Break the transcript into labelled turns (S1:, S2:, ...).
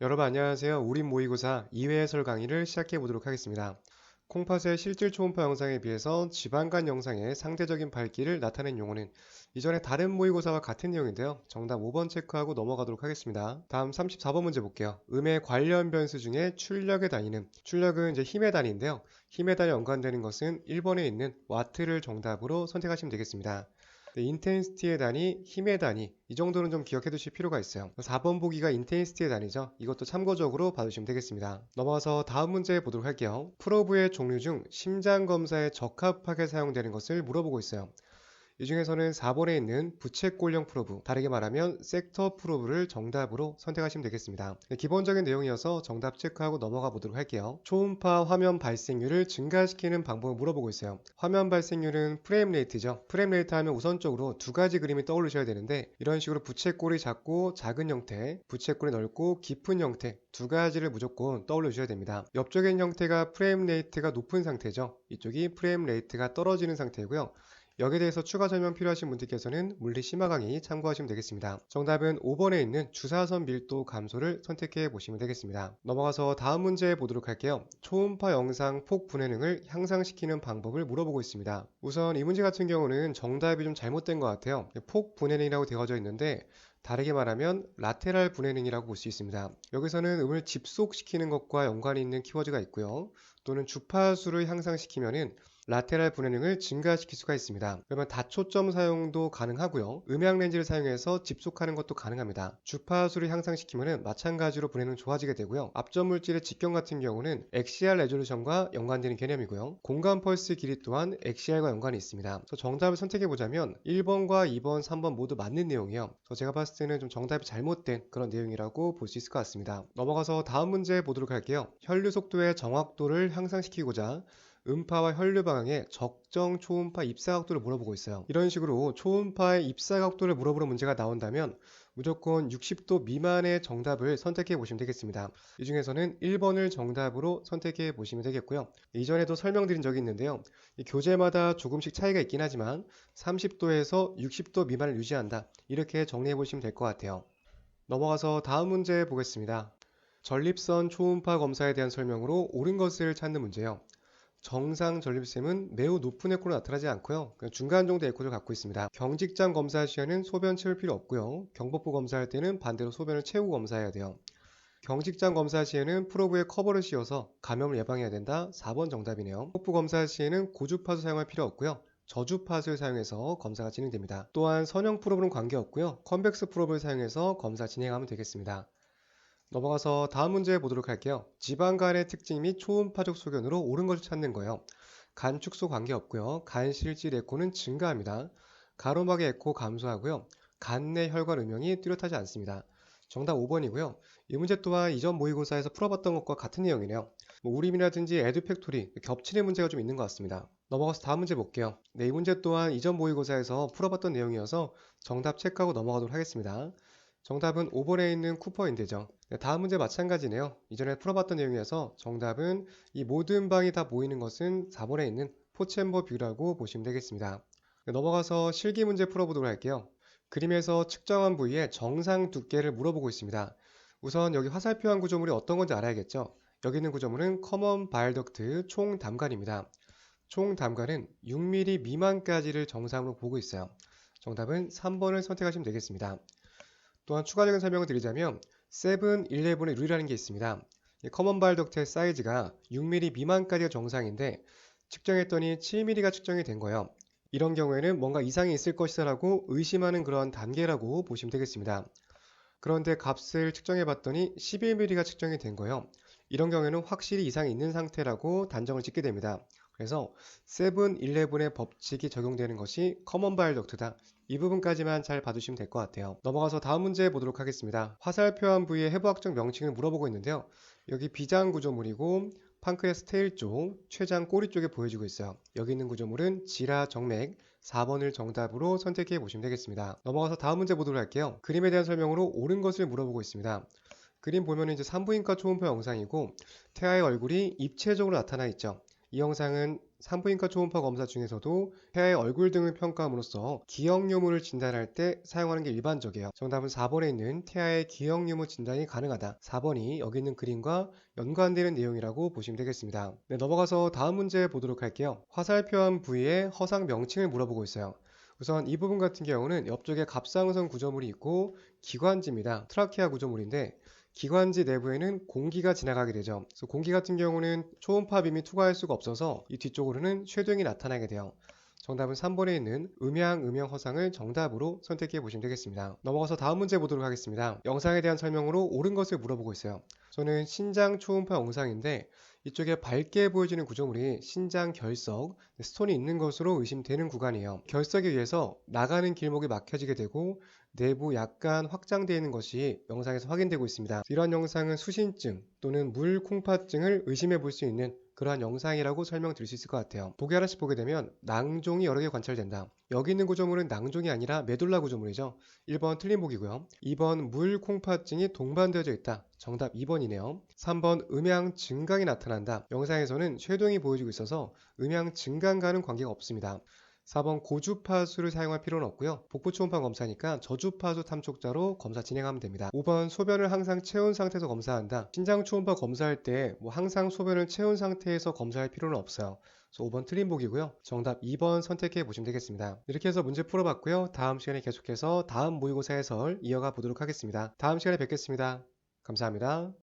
S1: 여러분 안녕하세요. 우린 모의고사 2회 해설 강의를 시작해 보도록 하겠습니다. 콩팥의 실질 초음파 영상에 비해서 지방간 영상의 상대적인 밝기를 나타낸 용어는 이전에 다른 모의고사와 같은 내용인데요. 정답 5번 체크하고 넘어가도록 하겠습니다. 다음 34번 문제 볼게요. 음의 관련 변수 중에 출력의 단위는 출력은 이제 힘의 단위인데요. 힘의 단위 연관되는 것은 1번에 있는 와트를 정답으로 선택하시면 되겠습니다. 네, 인텐시티의 단위, 힘의 단위 이 정도는 좀 기억해 두실 필요가 있어요. 4번 보기가 인텐시티의 단위죠. 이것도 참고적으로 봐주시면 되겠습니다. 넘어가서 다음 문제 보도록 할게요. 프로브의 종류 중 심장 검사에 적합하게 사용되는 것을 물어보고 있어요 이 중에서는 4번에 있는 부채꼴형 프로브, 다르게 말하면 섹터 프로브를 정답으로 선택하시면 되겠습니다. 네, 기본적인 내용이어서 정답 체크하고 넘어가 보도록 할게요. 초음파 화면 발생률을 증가시키는 방법을 물어보고 있어요. 화면 발생률은 프레임 레이트죠. 프레임 레이트 하면 우선적으로 두 가지 그림이 떠오르셔야 되는데 이런 식으로 부채꼴이 작고 작은 형태, 부채꼴이 넓고 깊은 형태 두 가지를 무조건 떠올려 주셔야 됩니다. 있는 형태가 프레임 레이트가 높은 상태죠. 이쪽이 프레임 레이트가 떨어지는 상태고요. 여기에 대해서 추가 설명 필요하신 분들께서는 물리 심화 강의 참고하시면 되겠습니다. 정답은 5번에 있는 주사선 밀도 감소를 선택해 보시면 되겠습니다. 넘어가서 다음 문제 보도록 할게요. 초음파 영상 폭 분해능을 향상시키는 방법을 물어보고 있습니다. 우선 이 문제 같은 경우는 정답이 좀 잘못된 것 같아요. 폭 분해능이라고 되어져 있는데 다르게 말하면 라테랄 분해능이라고 볼 수 있습니다. 여기서는 음을 집속시키는 것과 연관이 있는 키워드가 있고요. 또는 주파수를 향상시키면은 라테랄 분해능을 증가시킬 수가 있습니다. 그러면 다초점 사용도 가능하고요. 음향 렌즈를 사용해서 집속하는 것도 가능합니다. 주파수를 향상시키면 마찬가지로 분해는 좋아지게 되고요. 앞전 물질의 직경 같은 경우는 XR 레졸루션과 연관되는 개념이고요. 공간 펄스 길이 또한 XR과 연관이 있습니다. 그래서 정답을 선택해 보자면 1번과 2번, 3번 모두 맞는 내용이에요. 그래서 제가 봤을 때는 좀 정답이 잘못된 그런 내용이라고 볼 수 있을 것 같습니다. 넘어가서 다음 문제 보도록 할게요. 혈류 속도의 정확도를 향상시키고자 음파와 혈류 방향의 적정 초음파 입사 각도를 물어보고 있어요. 이런 식으로 초음파의 입사 각도를 물어보는 문제가 나온다면 무조건 60도 미만의 정답을 선택해 보시면 되겠습니다. 이 중에서는 1번을 정답으로 선택해 보시면 되겠고요. 이전에도 설명드린 적이 있는데요. 교재마다 조금씩 차이가 있긴 하지만 30도에서 60도 미만을 유지한다. 이렇게 정리해 보시면 될 것 같아요. 넘어가서 다음 문제 보겠습니다. 전립선 초음파 검사에 대한 설명으로 옳은 것을 찾는 문제예요. 정상 전립샘은 매우 높은 에코로 나타나지 않고요. 중간 정도 에코를 갖고 있습니다. 경직장 검사 시에는 소변 채울 필요 없고요. 경복부 검사할 때는 반대로 소변을 채우고 검사해야 돼요. 경직장 검사 시에는 프로브에 커버를 씌워서 감염을 예방해야 된다. 4번 정답이네요. 복부 검사 시에는 고주파수 사용할 필요 없고요. 저주파수를 사용해서 검사가 진행됩니다. 또한 선형 프로브는 관계없고요. 컨벡스 프로브를 사용해서 검사 진행하면 되겠습니다. 넘어가서 다음 문제 보도록 할게요. 지방 간의 특징 및 초음파적 소견으로 옳은 것을 찾는 거예요. 간 축소 관계없고요. 간 실질 에코는 증가합니다. 가로막의 에코 감소하고요. 간 내 혈관 음영이 뚜렷하지 않습니다. 정답 5번이고요. 이 문제 또한 이전 모의고사에서 풀어봤던 것과 같은 내용이네요. 뭐 우림이라든지 에듀팩토리 겹치는 문제가 좀 있는 것 같습니다. 넘어가서 다음 문제 볼게요. 네, 이 문제 또한 이전 모의고사에서 풀어봤던 내용이어서 정답 체크하고 넘어가도록 하겠습니다. 정답은 5번에 있는 쿠퍼인데죠. 네, 다음 문제 마찬가지네요. 이전에 풀어봤던 내용이어서 정답은 이 모든 방이 다 모이는 것은 4번에 있는 포챔버 뷰라고 보시면 되겠습니다. 네, 넘어가서 실기 문제 풀어보도록 할게요. 그림에서 측정한 부위의 정상 두께를 물어보고 있습니다. 우선 여기 화살표한 구조물이 어떤 건지 알아야겠죠. 여기 있는 구조물은 커먼 바일덕트 총 담관입니다. 총 담관은 6mm 미만까지를 정상으로 보고 있어요. 정답은 3번을 선택하시면 되겠습니다. 또한 추가적인 설명을 드리자면 세븐일레븐의 룰이라는 게 있습니다. 커먼 바일 덕트의 사이즈가 6mm 미만까지가 정상인데 측정했더니 7mm가 측정이 된 거예요. 이런 경우에는 뭔가 이상이 있을 것이라고 의심하는 그런 단계라고 보시면 되겠습니다. 그런데 값을 측정해 봤더니 11mm가 측정이 된 거예요. 이런 경우에는 확실히 이상이 있는 상태라고 단정을 짓게 됩니다. 그래서 세븐일레븐의 법칙이 적용되는 것이 커먼 바일 덕트다. 이 부분까지만 잘 봐두시면 될 것 같아요. 넘어가서 다음 문제 보도록 하겠습니다. 화살표한 부위의 해부학적 명칭을 물어보고 있는데요. 여기 비장 구조물이고 판크레스 테일 쪽, 췌장 꼬리 쪽에 보여지고 있어요. 여기 있는 구조물은 지라 정맥 4번을 정답으로 선택해 보시면 되겠습니다. 넘어가서 다음 문제 보도록 할게요. 그림에 대한 설명으로 옳은 것을 물어보고 있습니다. 그림 보면 이제 산부인과 초음파 영상이고 태아의 얼굴이 입체적으로 나타나 있죠. 이 영상은 산부인과 초음파 검사 중에서도 폐의 얼굴 등을 평가함으로써 기형유무를 진단할 때 사용하는 게 일반적이에요. 정답은 4번에 있는 태아의 기형유무 진단이 가능하다. 4번이 여기 있는 그림과 연관되는 내용이라고 보시면 되겠습니다. 네, 넘어가서 다음 문제 보도록 할게요. 화살표한 부위의 허상 명칭을 물어보고 있어요. 우선 이 부분 같은 경우는 옆쪽에 갑상선 구조물이 있고 기관지입니다. 트라케아 구조물인데 기관지 내부에는 공기가 지나가게 되죠. 그래서 공기 같은 경우는 초음파 빔이 투과할 수가 없어서 이 뒤쪽으로는 쉐딩이 나타나게 돼요. 정답은 3번에 있는 음양, 음영 허상을 정답으로 선택해 보시면 되겠습니다. 넘어가서 다음 문제 보도록 하겠습니다. 영상에 대한 설명으로 옳은 것을 물어보고 있어요. 저는 신장 초음파 영상인데 이쪽에 밝게 보여지는 구조물이 신장 결석, 스톤이 있는 것으로 의심되는 구간이에요. 결석에 의해서 나가는 길목이 막혀지게 되고 내부 약간 확장되어 있는 것이 영상에서 확인되고 있습니다. 이러한 영상은 수신증 또는 물콩팥증을 의심해 볼 수 있는 그러한 영상이라고 설명드릴 수 있을 것 같아요. 보기 하나씩 보게 되면 낭종이 여러 개 관찰된다. 여기 있는 구조물은 낭종이 아니라 메둘라 구조물이죠. 1번 틀린 보기고요. 2번 물 콩팥증이 동반되어져 있다. 정답 2번이네요. 3번 음양 증강이 나타난다. 영상에서는 쉐동이 보여지고 있어서 음양 증강과는 관계가 없습니다. 4번 고주파수를 사용할 필요는 없고요. 복부 초음파 검사니까 저주파수 탐촉자로 검사 진행하면 됩니다. 5번 소변을 항상 채운 상태에서 검사한다. 신장 초음파 검사할 때 뭐 항상 소변을 채운 상태에서 검사할 필요는 없어요. 그래서 5번 틀린 보기고요. 정답 2번 선택해 보시면 되겠습니다. 이렇게 해서 문제 풀어봤고요. 다음 시간에 계속해서 다음 모의고사 해설 이어가 보도록 하겠습니다. 다음 시간에 뵙겠습니다. 감사합니다.